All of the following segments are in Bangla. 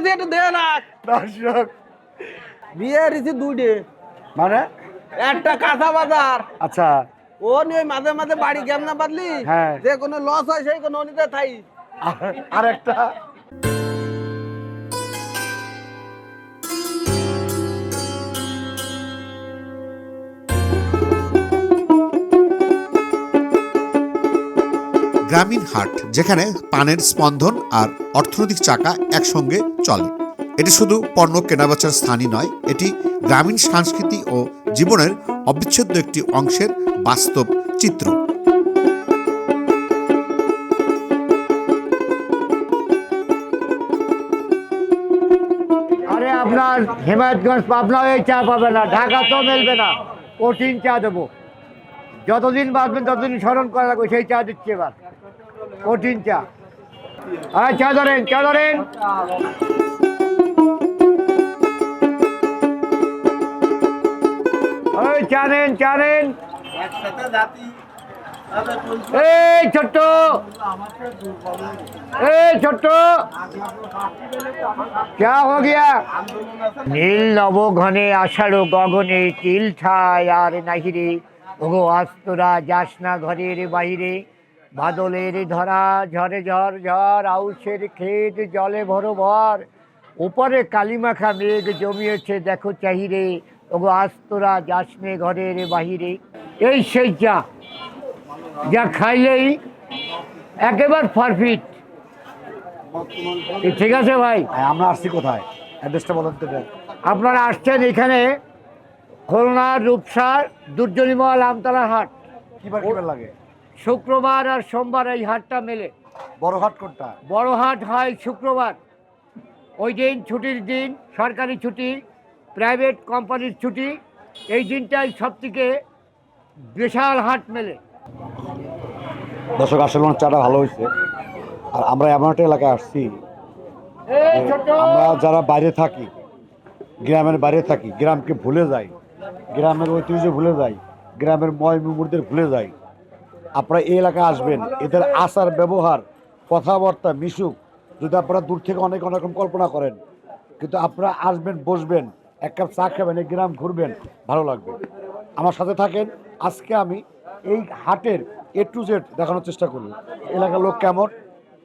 দিয়ে একটু দে না। দর্শক বিয়ে রিসি দুইটে। মানে? একটা কাঁচা বাজার। আচ্ছা। ও নিয়ে মাঝে মাঝে বাড়ি হ্যাঁ। যে কোনো লস হয় সেই কোনো নিতে থাই। আর একটা গ্রামীণ হাট, যেখানে পানের স্পন্দন আর অর্থনৈতিক চাকা একসঙ্গে চলে। এটি শুধু পণ্য কেনাবেচার স্থানই নয়, এটি গ্রামীণ সংস্কৃতি ও জীবনের অবিচ্ছেদ্য একটি অংশের বাস্তব চিত্র। আরে আপনার হিমায়তগঞ্জ পাবনা এই চা পাবে না ঢাকা তো মেলবে না। কঠিন চা দেবো। যতদিন বাঁচবেন ততদিন স্মরণ করা লাগবে, সেই চা দিচ্ছি এবার। কঠিন চা আচ্ছা ধরেন চা ধরেন চা নেন চা নেন এই নীল নবঘনে আষাঢ় গগনে তিল ছায় আর নাহিরে। ওগো আস্তরা যাস না ঘরের বাইরে বাদলের ধরা ঝরে ঝর ঝড় আউশের ক্ষেত জলে ভরো ভর। উপরে কালিমাখা মেঘ জমিয়েছে দেখো চাহিরে। ওগো আস্তরা যাস নে ঘরের বাহিরে। এই সেই চা যা খাইলেই একেবারে পারফিট ঠিক আছে ভাই? আমরা আসছি কোথায়? অ্যাড্রেসটা বলেন তো আপনারা আসছেন এখানে খুলনা রূপসার দুর্জনীমল আমতলা হাট। কিবার লাগে? শুক্রবার আর সোমবার এই হাটটা মেলে। বড় হাট কোনটা? বড় হাট হয় শুক্রবার। ওই দিন ছুটির দিন সরকারি ছুটি প্রাইভেট কোম্পানির ছুটি এই দিনটাই সব থেকে বিশাল হাট মেলে। দর্শক আসলে চাটা ভালো হয়েছে। আর আমরা এমন একটা এলাকায় আসছি। আমরা যারা বাইরে থাকি গ্রামের বাইরে থাকি গ্রামকে ভুলে যাই গ্রামের ঐতিহ্য ভুলে যাই গ্রামের ময় মুমূর্তের ভুলে যাই আপনারা এই এলাকায় আসবেন, এদের আচার, ব্যবহার, কথাবার্তা মিশুক। যদি আপনারা দূর থেকে অনেক অনেক রকম কল্পনা করেন, কিন্তু আপনারা আসবেন, বসবেন, এক কাপ চা খাবেন এই গ্রাম ঘুরবেন, ভালো লাগবে। আমার সাথে থাকেন, আজকে আমি এই হাটের এ টু জেড দেখানোর চেষ্টা করব। এলাকার লোক কেমন?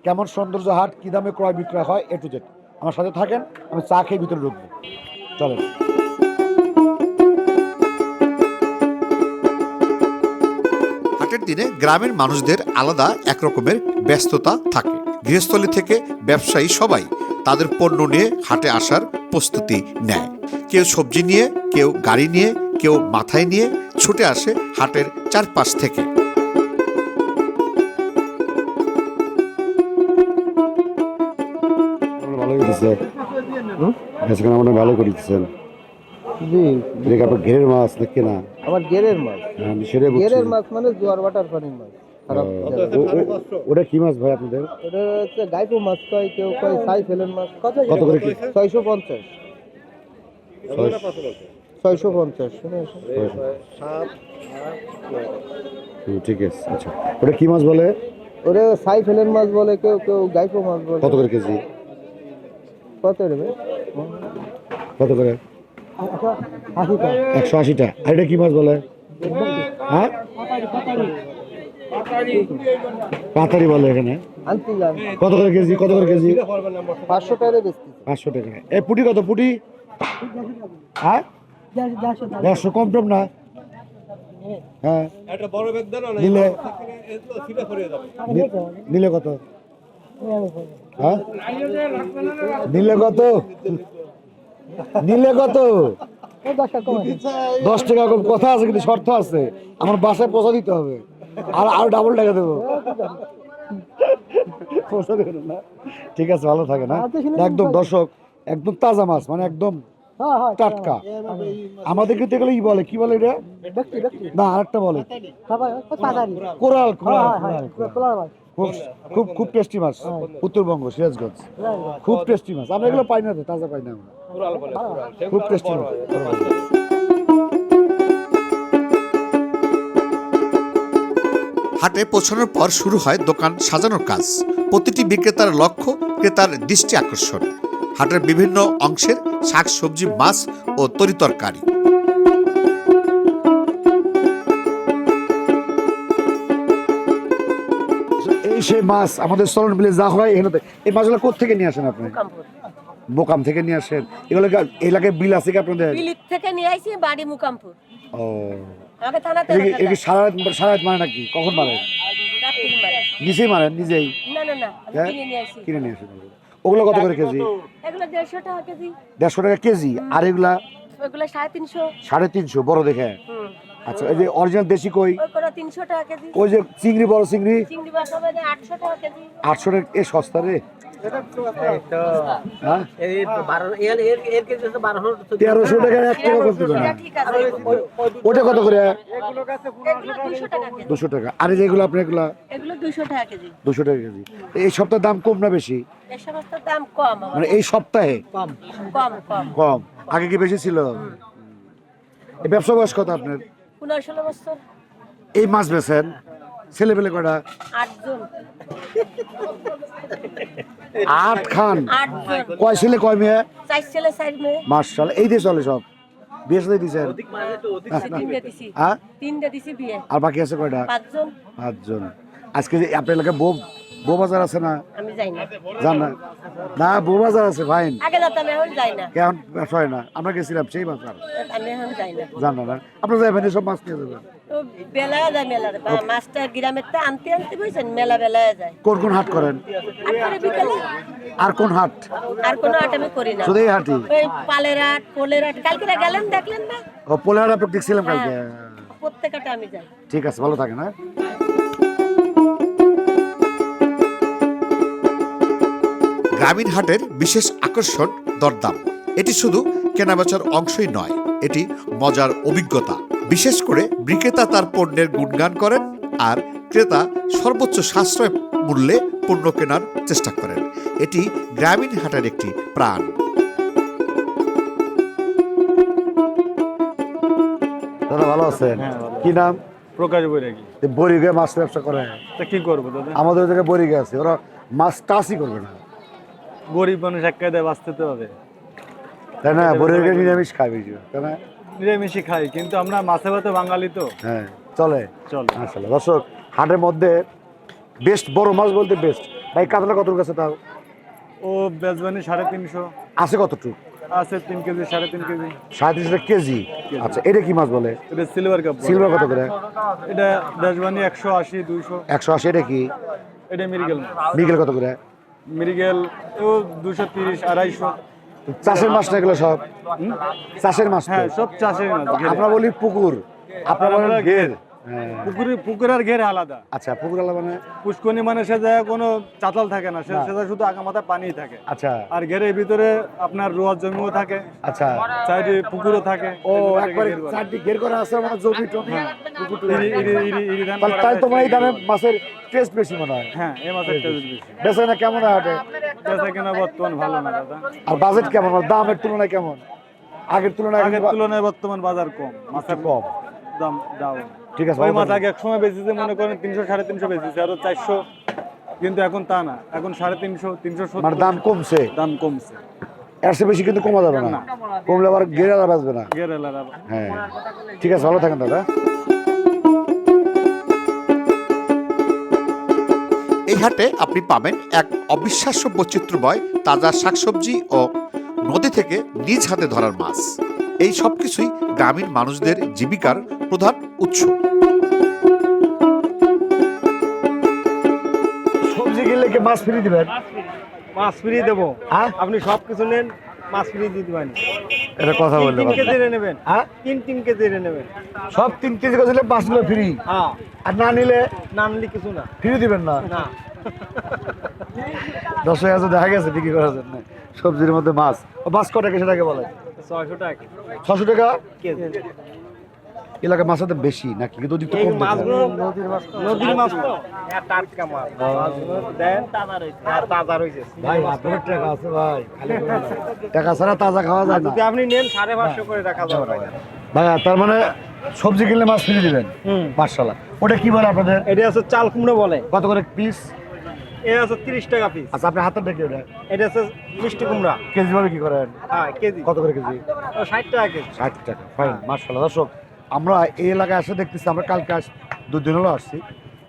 কেমন সৌন্দর্য হাট? কী দামে ক্রয় বিক্রয় হয়? এ টু জেড আমার সাথে থাকেন, আমি চা খেয়ে ভিতরে ঢুকবো। চলেন। দিনে গ্রামের মানুষদের আলাদা এক রকমের ব্যস্ততা থাকে। গৃহস্থলী থেকে ব্যবসায়ী সবাই তাদের পণ্য নিয়ে হাটে আসার প্রস্তুতি নেয়। কেউ সবজি নিয়ে, কেউ গাড়ি নিয়ে, কেউ মাথায় নিয়ে ছুটে আসে হাটের চারপাশ থেকে। ভালো করেছেন। জি এটা আপনার ঘেরের মাছ না? আমার গেরের মাছ। হ্যাঁ, আমি সেটাই বলছি। গেরের মাছ মানে জোয়ার বাটার পানির মাছ। খারাপ ও, ও, ও, ওটা কি মাছ ভাই আপনাদের? এটা হচ্ছে গাইপো মাছ কয় কেউ কয় সাই ফেলেন মাছ। কত কত করে কি? ছয়শো পঞ্চাশ। ছয়শো পঞ্চাশ। শুনে হুম, ঠিক আছে আচ্ছা। ওটা কি মাছ বলে? ওরে সাই ফেলেন মাছ বলে কেউ কেউ গাইপো মাছ বলে। কত করে কেজি? কত রে কত করে? একশো আশিটা। আর এটা কি মাছ বলে? হ্যাঁ? পাতারি বলে এখানে। কত করে কেজি? কত করে কেজি? পাঁচশো টাকা। পাঁচশো টাকা এই পুটি কত? পুটি? হ্যাঁ? দেড়শো কম টম না? হ্যাঁ। নিলে? নিলে কত? হ্যাঁ? নিলে কত? নিলে কত? দশ টাকা কম কথা আছে কিন্তু শর্ত আছে। আমার বাসায় পৌঁছা দিতে হবে। আর আর ডাবল টাকা দেবো। ঠিক আছে ভালো থাকে না একদম দর্শক একদম তাজা মাছ মানে একদম টাটকা। আমাদের কিন্তু এগুলো ই বলে কি বলে এটা? না আরেকটা বলে। Coral coral coral. খুব খুব খুব টেস্টি মাছ উত্তরবঙ্গ সিরাজগঞ্জ। খুব টেস্টি মাছ। আমরা এগুলো পাই না তো তাজা পাই না আমরা। খুব টেস্টি মাছ হাটে পৌঁছানোর পর শুরু হয় দোকান সাজানোর কাজ। প্রতিটি বিক্রেতার লক্ষ্য ক্রেতার দৃষ্টি আকর্ষণ। হাটের বিভিন্ন অংশের শাকসবজি মাছ ও তরিতরকারি সেই মাছ আমাদের চলন বিলে যা হয় এখানে এই মাছগুলো কোথেকে নিয়ে আসেন আপনি? মোকাম থেকে নিয়ে আসেন। এগুলো এলাকায় বিল আছে কি আপনাদের? বিলিত থেকে নিয়ে আইছি বাড়ি মুকামপুর। ও। আমাকে থানাতে কি সারা সারা মারে নাকি? কখন বেলা। নিজেই মারেন নিজেই? না না না হ্যাঁ? কিনে নিয়ে আইছি কিনে নিয়ে আসেন ওগুলো কত করে কেজি? এগুলো দেড়শো টাকা কেজি। দেড়শো টাকা কেজি। আর এগুলা? তিনশো। সাড়ে তিনশো বড় দেখে। হুম। আচ্ছা এই যে অরিজিনাল দেশি কই? ওই করে তিনশো টাকা কেজি। ওই যে চিংড়ি বড় চিংড়ি? আটশো টাকা এ সস্তা রে। হ্যাঁ? তেরোশো টাকা এক টাকা করতে পারে। এটা ঠিক আছে। ওটা কত করে? দুশো টাকা কেজি। দুশো টাকা। আর এই যেগুলো আপনার এগুলা? এগুলো দুশো টাকা কেজি। দুশো টাকা কেজি। এই সপ্তাহের দাম কম না বেশি? মানে এই সপ্তাহে? কম কম। কম। আগে কি বেশি ছিল? এই ব্যবসা বয়স কত আপনার? পনেরো ষোলো বছর এই মাছ বেছেন ছেলে পেলে কটা আটজন। আট খান। আটজন। কয় ছেলে কয় মেয়ে? চার ছেলে চার মেয়ে। মার্শাল এই দিয়ে চলে সব। বিয়ে সাথে দিয়েছেন তিনটে দিছি। হ্যাঁ? তিনটে দিছি বিয়ে। আর বাকি আছে কয়টা? পাঁচজন। পাঁচজন। আজকে যে আপনার এলাকায় বউ বউ বাজার আছে না? আমি যাই না। জান না? না বউ বাজার আছে ফাইন আগে যেতাম এখন যাই না। ব্যবসা হয় না। আমরা গেছিলাম সেই বাজার। আমি এখন যাই না। জান না আপনারা যাবেন সব মাছ নিয়ে যাবেন? তো বেলায় যায় মেলার। মাছটা গ্রামের তে আনতে আনতে বুঝছেন মেলা বেলায় যায়। কোন কোন হাট করেন? আর কোন হাট? আর কোনো আট আমি করি না। শুধু হাটই? ওই পালের আট পোলের আট কালকে গেলেন দেখলেন না? ও পোলার আপনি দেখছিলাম কালকে? প্রত্যেকটা আমি যাই। ঠিক আছে ভালো থাকেন হ্যাঁ? গ্রামীণ হাটের বিশেষ আকর্ষণ দরদাম। এটি শুধু কেনাবেচার অংশই নয় এটি মজার অভিজ্ঞতা। বিশেষ করে বিক্রেতা তার পণ্যের গুণগান করেন আর ক্রেতা সর্বোচ্চ সাশ্রয় মূল্যে পণ্য কেনার চেষ্টা করেন। এটি গ্রামীণ হাটের একটি প্রাণ। দাদা ভালো আছেন? কি নাম? প্রকাশ বৈরাগী। বরিগে মাছ ব্যবসা করে। তা কি করব দাদা? আমাদের ওই জায়গায় বরিগে আছে। ওরা মাছ টাচই করবে না। গরিব মানুষ এক কায়দায় বাঁচতে তো হবে। তাই না? বরিগে নিরামিষ খায় বেশি তাই না? নিরামিষই খাই কিন্তু আমরা মাছে ভাতে বাঙালি তো। হ্যাঁ চলে। চলে। আসলে দর্শক হাটের মধ্যে বেস্ট বড় মাছ বলতে বেস্ট ভাই কাতলা কত কাছে তাও? ও বেজবানি সাড়ে তিনশো। আছে কতটুকু? আছে তিন কেজি সাড়ে তিন কেজি। সাড়ে তিনশো কেজি? আচ্ছা এটা কি মাছ বলে? এটা সিলভার কাপ সিলভার কত করে? এটা দেশবানি একশো আশি দুইশো। একশো আশি এটা কি? এটা মিরিগেল মিগেল কত করে? মিরিগেল ও দুশো তিরিশ আড়াইশো। চাষের মাছ না এগুলো সব? চাষের মাছ হ্যাঁ সব চাষের মাছ। আমরা বলি পুকুর আপনারা বলেন ঘের। পুকুরে পুকুরের ঘের আলাদা। আচ্ছা পুকুর আলা মানে? পুষ্কনি মানে সে জায়গায় কোনো চাতাল থাকে না সে জায়গায় শুধু আগামাথা পানি থাকে। আচ্ছা। আর ঘেরের ভিতরে আপনার রোয়ার জমিও থাকে আচ্ছা। সাইডে পুকুরও থাকে। ও একবার। চারটি ঘের করা আছে মানে জমি টমি। পুকুর ইরি- ইরি- ইরি- ইরি ধান তাই তোমার এই দামে মাছের টেস্ট বেশি মনে হয়? হ্যাঁ এই মাছের টেস্ট বেশি। বেচা না কেমন হয় হাটে বেচা কেনা বর্তমান ভালো না দাদা। আর বাজেট কেমন? দামের তুলনায় কেমন? আগের তুলনায় আগের তুলনায় বর্তমান বাজার কম মাছের কম। দাম ডাউন ঠিক আছে ওই মাছ আগে এক সময় বেচেছে মনে করেন তিনশো সাড়ে তিনশো বেচেছে আরও চারশো কিন্তু এখন তা না। এখন সাড়ে তিনশো তিনশো মানে দাম কমছে? দাম কমছে। এর চেয়ে বেশি কিন্তু কমা যাবে না। কমলে আবার গেরারা বাঁচবে না। গেরেলারা হ্যাঁ। ঠিক আছে ভালো থাকেন দাদা। এই হাটে আপনি পাবেন এক অবিশ্বাস্য বৈচিত্র্যময় তাজা শাকসবজি ও নদী থেকে নিজ হাতে ধরার মাছ। এই সব কিছুই গ্রামীণ মানুষদের জীবিকার প্রধান উৎস। সবজি কিনলে কি মাছ ফ্রি দিবেন? মাছ ফ্রি দেবো। হ্যাঁ? আপনি সব কিছু নেন মাছ ফ্রি দিতে পারেন এটা কথা বললে তিন কেজি নেবেন। হ্যাঁ? তিন তিন কেজি নেবেন। সব তিন কেজি করে দিলে ফ্রি? হ্যাঁ। আর না নিলে? না আনলে কিছু না। ফ্রি দিবেন না? না। দশ হাজার দেখা গেছে বিক্রি করার জন্য। সবজির মধ্যে মাছ। ও মাছ কটাকে সেটাকে বলে? ছশো টাকা কেজি। এলাকায় মাছ তো বেশি নাকি? কিন্তু ওদিক তো কম নদীর মাছ তো। টাটকা মাছ। দেন তাজা রয়েছে। আর তাজা রয়েছে। ভাই আপনার টাকা আছে ভাই। টাকা ছাড়া তাজা খাওয়া যায় না। আপনি নেন সাড়ে পাঁচশো করে রাখা যাবে। ভাইয়া তার মানে সবজি কিনলে মাছ ফিরে দিবেন? হুম। মার্শাল্লাহ ওটা কি বলে আপনাদের? এটা আছে চাল কুমড়ো বলে। কত করে পিস? এটা আছে তিরিশ টাকা পিস আচ্ছা আপনি হাতে ওটা। এটা আছে মিষ্টি কুমড়া। কেজি ভাবে কি করেন? হ্যাঁ কেজি। কত করে কেজি? ষাট টাকা কেজি। ষাট টাকা ফাইন মার্শাল্লাহ দর্শক আমরা এই এলাকায় এসে দেখতেছি আমরা কালকে আস দুদিন হলো আসছি।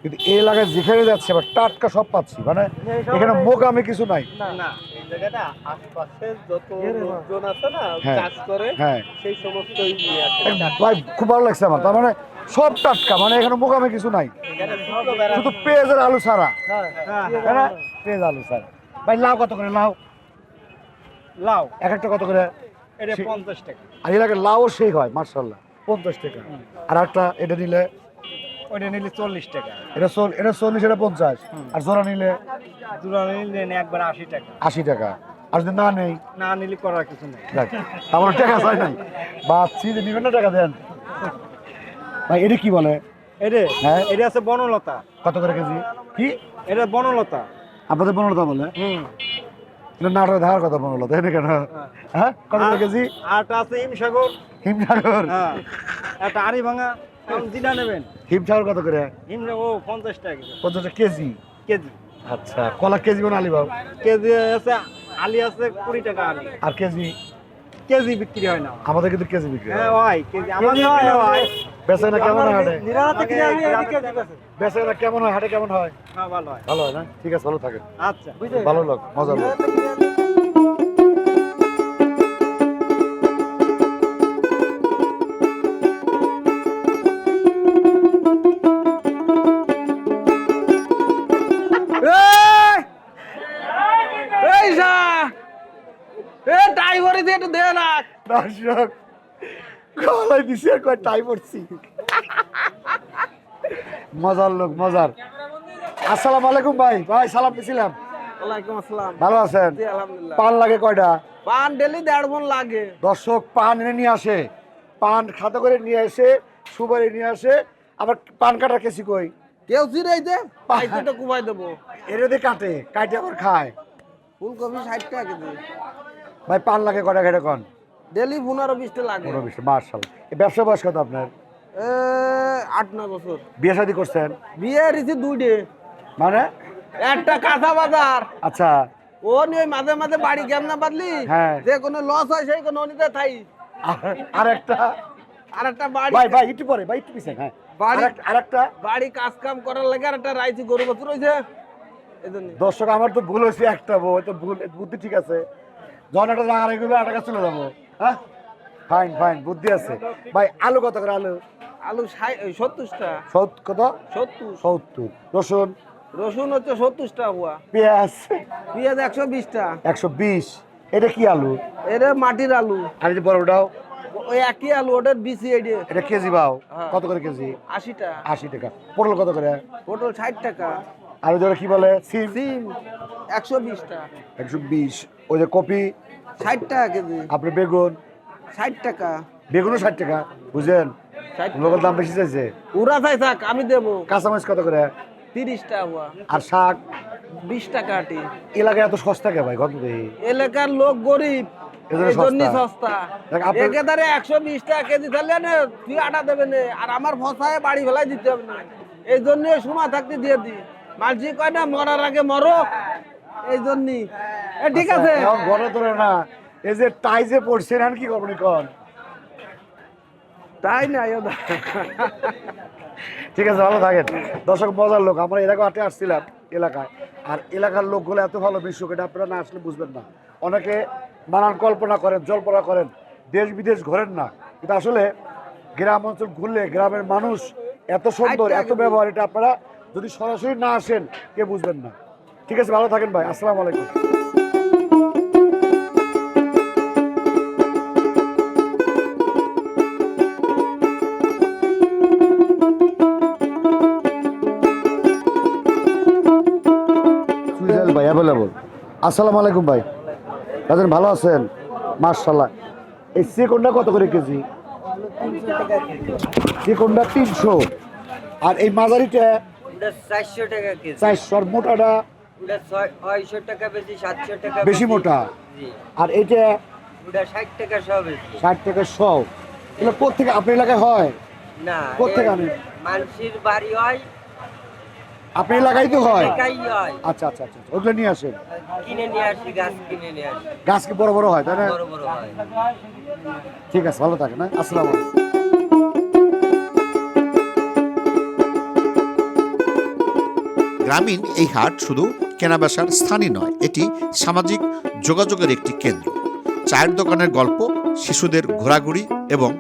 কিন্তু এই এলাকায় যেখানে যাচ্ছে আবার টাটকা সব পাচ্ছি। মানে এখানে মোকামে কিছু নাই। না জায়গাটা আশপাশে যত লোকজন আছে না হ্যাঁ। করে হ্যাঁ। সেই সমস্তই ভাই খুব ভালো লাগছে আমার। তার মানে সব টাটকা মানে এখানে মোকামে কিছু নাই। শুধু পেঁয়াজ আর আলু ছাড়া। তাই না? পেঁয়াজ আলু ছাড়া। ভাই লাউ কত করে? লাউ? লাউ। এক একটা কত করে? এটা পঞ্চাশ টাকা। আর এলাকায় লাউ সেই হয় মার্শাল্লাহ পঞ্চাশ টাকা। আর একটা এটা নিলে ওইটা নিলে চল্লিশ টাকা। এটা চল এটা চল্লিশ এটা পঞ্চাশ। আর জোড়া নিলে? দুটো নিলে একবার আশি টাকা। আশি টাকা। আর যদি না নেই? না নিলে করার কিছু নেই। আমার টাকা চাই নাই। বাচ্চি যে নিবেন না টাকা দেন। ভাই এটা কি বলে? এটা? হ্যাঁ। এটা আছে বনলতা। কত করে কেজি? কি? এটা বনলতা। আপনাদের পনেরোটা বলে? হুম। এটা নাটক ধার কথা তাই না কেন? হ্যাঁ। কত করে কেজি? আরটা আছে হিমসাগর। হিমসাগর। হ্যাঁ। একটা আড়ি ভাঙা যেটা নেবেন। হিমসাগর কত করে? হিমসাগর ও পঞ্চাশ টাকা কেজি। পঞ্চাশ কেজি? কেজি। আচ্ছা কলা কেজি কোন আলি বাবু কেজি আছে আলি আছে কুড়ি টাকা আলি। আর কেজি? কেজি বিক্রি হয় না। আমাদের কিন্তু কেজি বিক্রি হয়। হ্যাঁ হয় কেজি। আমাদের এখানে হয় বেচে না কেমন হয় হাটে? নিরালাতে কিনে আমি এদিকে দিতেছি। বেচে না কেমন হয় হাটে কেমন হয়? হ্যাঁ ভালো হয়। ভালো হয় না? ঠিক আছে ভালো থাকে আচ্ছা। ভালো লোক মজা লোক। একটু দে না। দর্শক গলায় দিছে আর কয় টাই পড়ছি। মজার লোক মজার। আসসালামু আলাইকুম ভাই। ভাই সালাম দিছিলাম। ওয়ালাইকুম আসসালাম। ভালো আছেন? পান লাগে কয়টা? পান ডেলি দেড় মন লাগে। দর্শক পান এনে নিয়ে আসে। পান খাতা করে নিয়ে আসে সুপারি নিয়ে আসে। আবার পান কাটার কেসি কই? কেউ চিরাই দে পাইতে কুবাই দেবো। এর দিয়ে কাটে কাটে আবার খায়। ফুলকপি ষাট টাকা কেজি। ভাই পান লাগে কয়টা খেটে কন? ডেলি পনেরো বিশটা লাগে। পনেরো বিশ মার্শাল ব্যবসা বয়স কত আপনার? আট নয় বছর। বিয়ে শাদী করছেন? বিয়ে রিসি দুইটে। মানে? একটা কাঁচা বাজার। আচ্ছা। ও নিয়ে মাঝে মাঝে বাড়ি কেমন বাদলি হ্যাঁ। যে কোনো লস হয় সেই কোনো নিতে থাই। আর- একটা আর একটা বাড়ি ভাই ভাই একটু পরে ভাই একটু পিছনে হ্যাঁ। বাড়ি- আর একটা বাড়ি কাজ কাম করার লাগে আর একটা রাইছি গরু বছর জন্য। দর্শক আমার তো ভুল হয়েছে একটা বউ তো ভুল বুদ্ধি ঠিক আছে। যখন একটা রেখে আট টাকা চলে যাব। হ্যাঁ? ফাইন ফাইন বুদ্ধি আছে। ভাই আলু কত করে আলু? আলু সত্তরটা। সৌত কত? সত্তর। সত্তর। রসুন? রসুন হচ্ছে সত্তরটা হুয়া। পেঁয়াজ? পেঁয়াজ একশো বিশটা। একশো বিশ। এটা কি আলু? এটা মাটির আলু। আর যে বড়টাও ওই একই আলু ওটার বিসি এডে এটা কেজি বাও। হ্যাঁ। কত করে কেজি? আশিটা। আশি টাকা। পটল কত করে? পটল ষাট টাকা। আর ওই কি বলে? সিম? সিম। একশো বিশটা। একশো বিশ। ওই যে কপি? ষাট টাকা কেজি। আপনার বেগুন? ষাট টাকা। বেগুনও ষাট টাকা বুঝলেন? লোকের দাম বেশি চাইছে? উড়া চাই থাক আমি দেবো। কাঁচামরিচ কত করে? তিরিশটা হুয়া। আর শাক? বিশ টাকা আটি। এলাকায় এত সস্তা কে ভাই? কত এলাকার লোক গরিব এজন্য সস্তা। আপনার- একশো বিশ টাকা কেজি তাহলে না তুই আটা দেবে না। আর আমার ফসায় বাড়ি ফেলাই দিতে হবে না। এই জন্য সময় থাকতে দিয়ে দি মাঝি কয় না মরার আগে মরো। এই জন্যই ঠিক আছে? আচ্ছা, এখন না। এই যে টাই যে পড়ছেন আর কি করবেন কন? তাই না ঠিক আছে ভালো থাকেন। দর্শক মজার লোক আমরা এলাকা হাটে আসছিলাম এলাকায়। আর এলাকার লোকগুলো এত ভালো বিশ্বক এটা আপনারা না আসলে বুঝবেন না। অনেকে নানান কল্পনা করেন জল্পনা করেন দেশ বিদেশ ঘোরেন না। কিন্তু আসলে গ্রাম অঞ্চল ঘুরলে গ্রামের মানুষ এত সুন্দর এত ব্যবহার এটা আপনারা যদি সরাসরি না আসেন, কে বুঝবেন না। ঠিক আছে, ভালো থাকেন ভাই। আসসালামু আলাইকুম। অ্যাভেলেবল আসসালামু আলাইকুম ভাই। দাদা ভালো আছেন? মার্শাল্লাহ এই চিকনটা কত করে কেজি? চিকনটা তিনশো। আর এই মাঝারিটা মোটাটা বেশি সাতশো টাকা বেশি মোটা? আর এটা ষাট টাকা সব ষাট টাকা এগুলো কোথেকে আপনার এলাকায় হয়? না আনেন? মানুষের বাড়ি হয়। আপনি এলাকায় তো হয়? হয়। আচ্ছা আচ্ছা আচ্ছা ওগুলো নিয়ে আসেন। কিনে নিয়ে আসি গাছ কিনে নিয়ে আসি। গাছ কি বড় বড় হয় তাই না? বড় বড় হয়। ঠিক আছে ভালো থাকেন হ্যাঁ? আসসালামু আলাইকুম। গ্রামীণ এই হাট শুধু কেনাবেচার স্থানই নয় এটি সামাজিক যোগাযোগের একটি কেন্দ্র। চায়ের দোকানের গল্প শিশুদের ঘোরাঘুরি এবং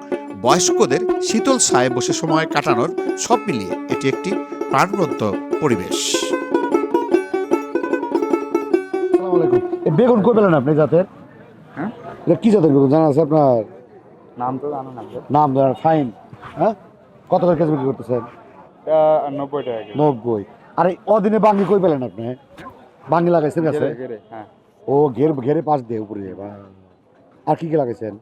বয়স্কদের শীতল ছায়ে বসে সময় কাটানোর সব মিলিয়ে এটি একটি প্রাণবন্ত পরিবেশ। আসসালামু বেগুন কই পেলেন আপনি জাতের? হ্যাঁ? কি জাতের বেগুন জানা আছে আপনার? নাম তো জানো না নাম ফাইন। হ্যাঁ? কত করে কেজি বিক্রি করতেছেন? নব্বই টাকা নব্বই। আরে অদিনে বাঙ্গি কই পেলেন আপনি? বাঙ্গি লাগাইছেন গাছে হ্যাঁ। ও ঘের ঘেরে পাশ দিয়ে উপরে। আর কি কি লাগাইছেন?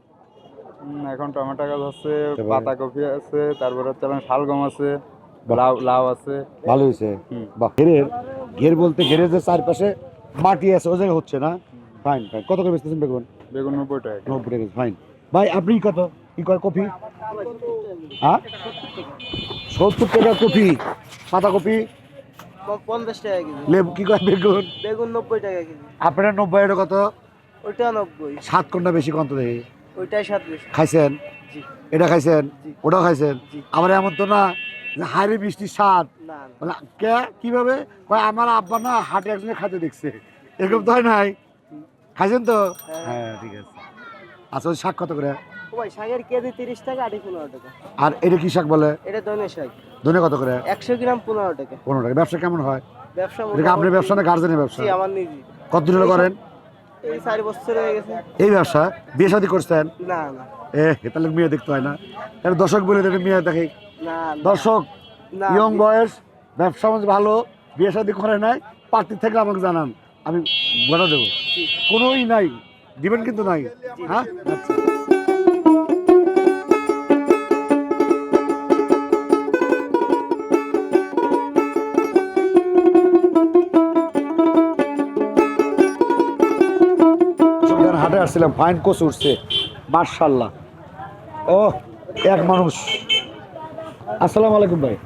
এখন টমেটো গাছ আছে? পাতাকপি আছে তারপরে হচ্ছে শালগম আছে লাউ লাউ আছে। ভালো হয়েছে। বা ঘেরের ঘের বলতে ঘেরের যে চারপাশে মাটি আছে ওই জায়গায় হচ্ছে না? ফাইন ফাইন কত করে বেচতেছেন বেগুন? বেগুন নব্বই টাকা। নব্বই টাকা ফাইন ভাই আপনি কত? কি কয় কপি? হ্যাঁ? সত্তর টাকা কপি। পাতা কপি পঞ্চাশ টাকা কেজি। লেবু কি কয় বেগুন? বেগুন নব্বই টাকা কেজি। আপনার নব্বই এটা কত? ওইটা নব্বই। সাত কোনটা বেশি দেখি? ওইটাই সাত বেশি। খাইছেন? এটা খাইছেন? খাইছেন? আবার এমন তো না হাইরে বৃষ্টির স্বাদ না বলে, কে? কীভাবে? কয় আমার আব্বা না হাটে একজনে খাতে দেখছে। এরকম তো হয় নাই? খাইছেন তো? হ্যাঁ। ঠিক আছে। আচ্ছা ওই শাক কত করে? ভাই শাকের কেজি তিরিশ টাকা আটি পনেরো টাকা। আর এটা কি শাক বলে? এটা দৈনিক শাক। ধনে কত করে? একশো গ্রাম পনেরো টাকা। পনেরো টাকা। ব্যবসা কেমন হয়? ব্যবসা কি আপনার ব্যবসা না গার্জেনের ব্যবসা? জি, আমার নিজে কতদিন হলো করেন? এই চার বছর হয়ে গেছে। এই ব্যবসা? বিয়ে শাদী করছেন? না না। এ তাহলে মেয়ে দেখতে হয় না। তাহলে দর্শক বলে দেবে মেয়ে দেখে। না দর্শক না ইয়ং বয়স ব্যবসা বাণিজ্য ভালো বিয়ে শাদী করে নাই পার্টি থেকে আমাকে জানান। আমি বলে দেবো। কোনোই নাই। দিবেন কিন্তু নাই। হ্যাঁ? আচ্ছা আসছিলাম ফাইন কোচ উঠছে। মার্শাল্লাহ ও এক মানুষ। আসসালামু আলাইকুম ভাই।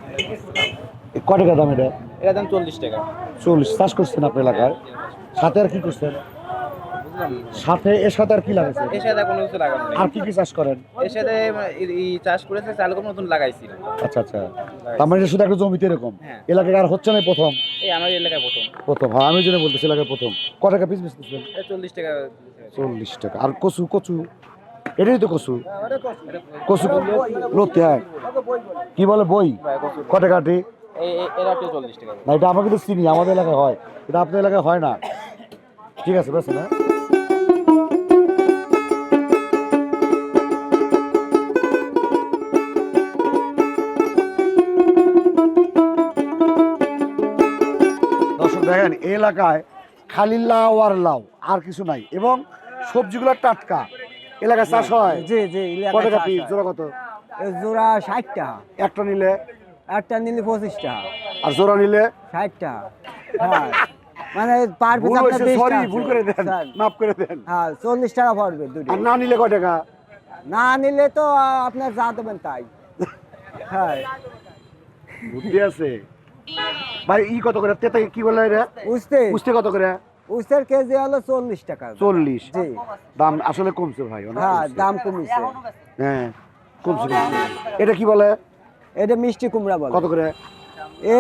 ক টাকা দাম এটা? এটা দাম চল্লিশ টাকা। চল্লিশ চাষ করছেন আপনার এলাকায়? সাথে আর কি করছেন? সাথে এর সাথে আর কি লাগাইছে এর সাথে কোনো কিছু লাগানো আর কি কি চাষ করেন? এর সাথে এই- চাষ করেছে চালকম নতুন লাগাইছিল আচ্ছা আচ্ছা। তার মানে শুধু একটা জমিতে এরকম? হ্যাঁ। এলাকায় আর হচ্ছে না প্রথম? এই আমার এলাকায় প্রথম। প্রথম হ্যাঁ আমি যেটা বলতেছি এলাকায় প্রথম। ক টাকা পিস বেচতেছেন? এটা চল্লিশ টাকা চল্লিশ টাকা। আর কচু কচু, এটাই তো কচু। কচু হ্যাঁ। কি বলে বই? ক টাকা আটি এই এই- এরা একটু না, এটা আমাকে তো চিনি, আমাদের এলাকায় হয়। এটা আপনার এলাকায় হয় না। ঠিক আছে, বেশ না দর্শক, দেখেন, এলাকায় খালি লাউ আর লাউ, আর কিছু নাই। এবং সবজিগুলো টাটকা। এলাকায় চাষ হয়? জি জি কত টাকা পিস? জোড়া কত? জোড়া ষাট টাকা। একটা নিলে? একটা নিলে পঁচিশ টাকা। আর জোড়া নিলে? ষাট টাকা। হ্যাঁ। মানে পার পিস আপনার সরি ভুল করে দেন। মাফ করে দেন। হ্যাঁ চল্লিশ টাকা পড়বে দুটো। আর না নিলে কয় টাকা? না নিলে তো আপনার যা দেবেন তাই। হ্যাঁ। বুদ্ধি আছে। ভাই ই কত করে? তেতে কি বলে এটা? উস্তে। পুষতে কত করে? উস্তের কেজি হলো চল্লিশ টাকা। চল্লিশ? দাম আসলে কমছে ভাই হ্যাঁ দাম কমিছে। হ্যাঁ কমছে। এটা কি বলে? এটা মিষ্টি কুমড়া বলে। কত করে? এ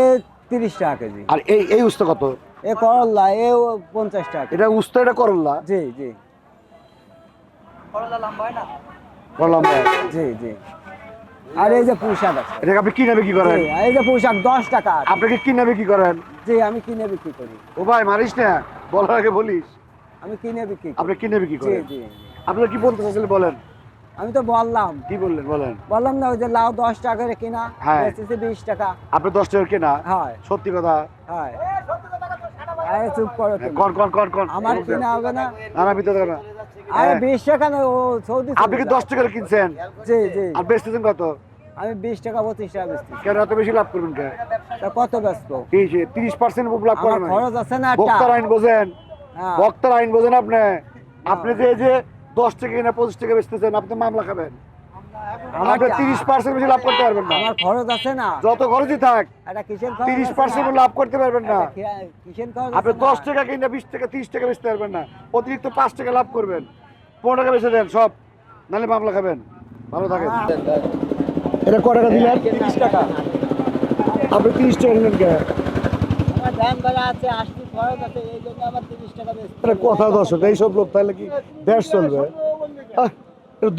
তিরিশ টাকা কেজি। আর এই এই উস্তে কত? এ করল্লা এ পঞ্চাশ টাকা এটা উস্তে এটা করল্লা জি জি। করলাম ভাই। জি জি। আর এই যে পোশাক আছে। এটাকে আপনি কিনে বিক্রি করেন? এই যে পোশাক দশ টাকা। আপনাকে কিনে বিক্রি করেন? জি আমি কিনে বিক্রি করি? ও ভাই মারিস না। বলার আগে বলিস। আমি কিনে বিক্রি করি। আপনি কিনে বিক্রি জি করেন। জি আপনার কি বলতে চাইছিলেন বলেন? আমি তো বললাম। কি বললেন বলেন? বললাম না ওই যে লাউ দশ টাকা করে কিনা হ্যাঁ। বেচেছি বিশ টাকা। আপনি দশ টাকা কেনা? হয়। সত্যি কথা? হয়। আরে চুপ করো আমার কিনা হবে না। ভিতরে আরে হ্যাঁ। বিশ টাকা না ও সৌদি আপনি কি দশ টাকা কিনছেন? যায়। জি জি। আর বেচতেছেন কত? আমি বিশ টাকা পঁচিশ টাকা বেচছি। কেন এত বেশি লাভ করবেন কে? তা কত ব্যস্ত তিরিশ পার্সেন্ট লাভ করেন খরচ আছে না বক্তার আইন বোঝেন। হ্যাঁ। বক্তার আইন বোঝেন আপনি। আপনি যে যে দশ টাকা কিনা পঁচিশ টাকা বেচতেছেন আপনি মামলা খাবেন। আপনি তিরিশ পার্সেন্ট বেশি লাভ করতে পারবেন না। আমার খরচ আছে না। যত খরচই থাক তিরিশ পার্সেন্ট লাভ করতে পারবেন না। আপনি দশ টাকা কিনে বিশ টাকা তিরিশ টাকা বেচতে পারবেন না। অতিরিক্ত পাঁচ টাকা লাভ করবেন। পনেরো টাকা বেচে দেন সব। নাহলে মামলা খাবেন। ভালো থাকেন। এটা ক টাকা দিলেন? তিরিশ টাকা। আপনি তিরিশ টাকা নিলেন কে? আমার দাম বেলা আছে আসতে খরচ আছে এই জন্য আমার তিরিশ টাকা বেশি। এটা কথা দর্শক এইসব লোক তাহলে কি দেশ চলবে?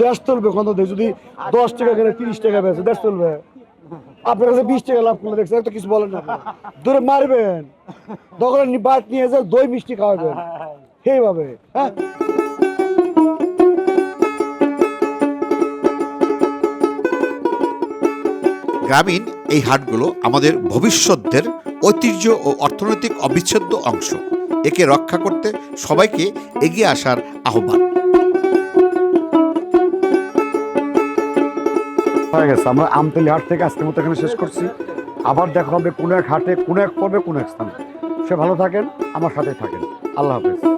দেশ চলবে কত যদি দশ টাকা করে তিরিশ টাকা বেছে দেশ চলবে? আপনার কাছে বিশ টাকা লাভ করলে দেখছেন তো কিছু বলেন না। ধরে মারবেন। দোকানে বাট নিয়ে যে দই মিষ্টি খাওয়াবেন। সেইভাবে হ্যাঁ? গ্রামীণ এই হাটগুলো আমাদের ভবিষ্যতের ঐতিহ্য ও অর্থনৈতিক অবিচ্ছেদ্য অংশ। একে রক্ষা করতে সবাইকে এগিয়ে আসার আহ্বান। হয়ে গেছে। আমরা আমতলি হাট থেকে আজকের মতো এখানে শেষ করছি। আবার দেখা হবে কোনো এক হাটে, কোনো এক পর্বে, কোনো এক স্থানে। সে ভালো থাকেন, আমার সাথে থাকেন। আল্লাহ হাফেজ।